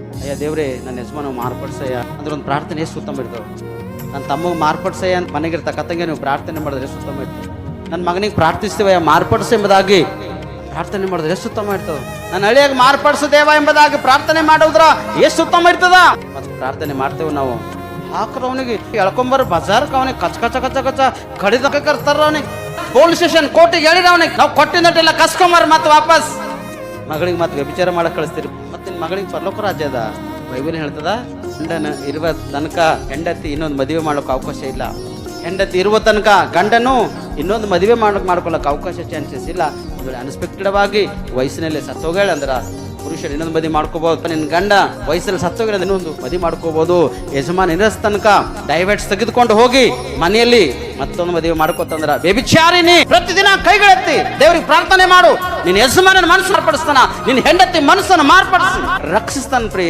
ಅಯ್ಯ ದೇವ್ರೆ, ನನ್ನ ಯಜಮಾನ ಮಾರ್ಪಡ್ಸಯ್ಯ. ಅಂದ್ರೆ ಒಂದು ಪ್ರಾರ್ಥನೆ ಎಷ್ಟು ಉತ್ತಮ ಇರ್ತವೆ. ನನ್ನ ತಮ್ಮಗೆ ಮಾರ್ಪಡ್ಸಯ್ಯ ಅಂತ ಮನೆಗಿರ್ತಕ್ಕಂಗೆ ನೀವು ಪ್ರಾರ್ಥನೆ ಮಾಡಿದ್ರೆ ಎಷ್ಟು ಉತ್ತಮ ಇರ್ತದೆ ನನ್ನ ಮಗನಿಗೆ ಪ್ರಾರ್ಥಿಸ್ತೇವಯ್ಯ, ಮಾರ್ಪಡಿಸ ಎಂಬುದಾಗಿ. ಪ್ರಾರ್ಥನೆ ಮಾಡಿದ್ರೆ ಎಷ್ಟು ಉತ್ತಮ ಇರ್ತದೆ ನನ್ನ ಹಳಿಯಾಗಿ ಮಾರ್ಪಡಿಸು ದೇವ ಎಂಬುದಾಗಿ ಪ್ರಾರ್ಥನೆ ಮಾಡೋದ್ರ ಎಷ್ಟು ಉತ್ತಮ ಇರ್ತದ? ಮತ್ತು ಪ್ರಾರ್ಥನೆ ಮಾಡ್ತೇವೆ ನಾವು. ಹಾಕ್ರ ಅವನಿಗೆ, ಎಳ್ಕೊಂಬರ್ ಬಜಾರ್ಗೆ ಅವನಿಗೆ, ಕಚ್ ಕಚ ಕಚ ಕಚ ಕಡಿದಕ್ಕೆ ಕರ್ತಾರ ಅವನಿಗೆ. ಪೊಲೀಸ್ ಸ್ಟೇಷನ್ ಕೋರ್ಟಿಗೆ ಹೇಳಿರ ಅವನಿಗೆ, ನಾವು ಕೊಟ್ಟಿದ್ದೆಲ್ಲ ಕಸ್ಕೊಂಬರ್ ಮತ್ತೆ ವಾಪಸ್. ಮಗಳಿಗೆ ಮತ್ತೆ ವ್ಯಭಿಚಾರ ಮಾಡಕ್ ಕಳಿಸ್ತೀರಿ. ಮತ್ತೆ ಮಗಳಿಗೆ ಪರಲೋಕ ರಾಜ್ಯ ಅದ ಬೈಬಲ್ ಹೇಳ್ತದ? ಗಂಡನ ಇರುವ ತನಕ ಹೆಂಡತಿ ಇನ್ನೊಂದು ಮದುವೆ ಮಾಡೋಕೆ ಅವಕಾಶ ಇಲ್ಲ. ಹೆಂಡತಿ ಇರುವ ತನಕ ಗಂಡನು ಇನ್ನೊಂದು ಮದುವೆ ಮಾಡೋಕೆ ಮಾಡ್ಕೊಳಕ್ ಅವಕಾಶ ಚಾನ್ಸಸ್ ಇಲ್ಲ. ಅನ್ಎಕ್ಸ್ಪೆಕ್ಟೆಡ್ ಆಗಿ ವಯಸ್ಸಿನಲ್ಲಿ ಸತ್ತೋಗ್ಯಾಳ ಅಂದ್ರ ಪುರುಷರು ಇನ್ನೊಂದು ಮದುವೆ ಮಾಡ್ಕೋಬಹುದು. ನಿನ್ನ ಗಂಡ ವಯಸ್ಸಲ್ಲಿ ಸತ್ತೋಗಿರೋದು ಇನ್ನೊಂದು ಮದುವೆ ಮಾಡ್ಕೋಬಹುದು. ಯಜಮಾನ್ ಇನ್ನಸ್ ತನಕ ಡೈವರ್ಟ್ಸ್ ತೆಗೆದುಕೊಂಡು ಹೋಗಿ ಮನೆಯಲ್ಲಿ ಮತ್ತೊಂದು ಮದುವೆ ಮಾಡ್ಕೋತಂದ್ರ ಬೇಬಿಚಾರಿನಿ ಪ್ರತಿದಿನ ಕೈಗಳೆತ್ತಿ ದೇವ್ರಿಗೆ ಪ್ರಾರ್ಥನೆ ಮಾಡು. ನಿನ್ನ ಯಜಮಾನನ ಮನಸ್ಸು ಮಾರ್ಪಡಿಸ್ತಾನ. ನಿನ್ನ ಹೆಂಡತಿ ಮನಸ್ಸನ್ನು ಮಾರ್ಪಡಿಸಿ. ರಕ್ಷಿಸ್ತಾನ ಪ್ರಿಯ.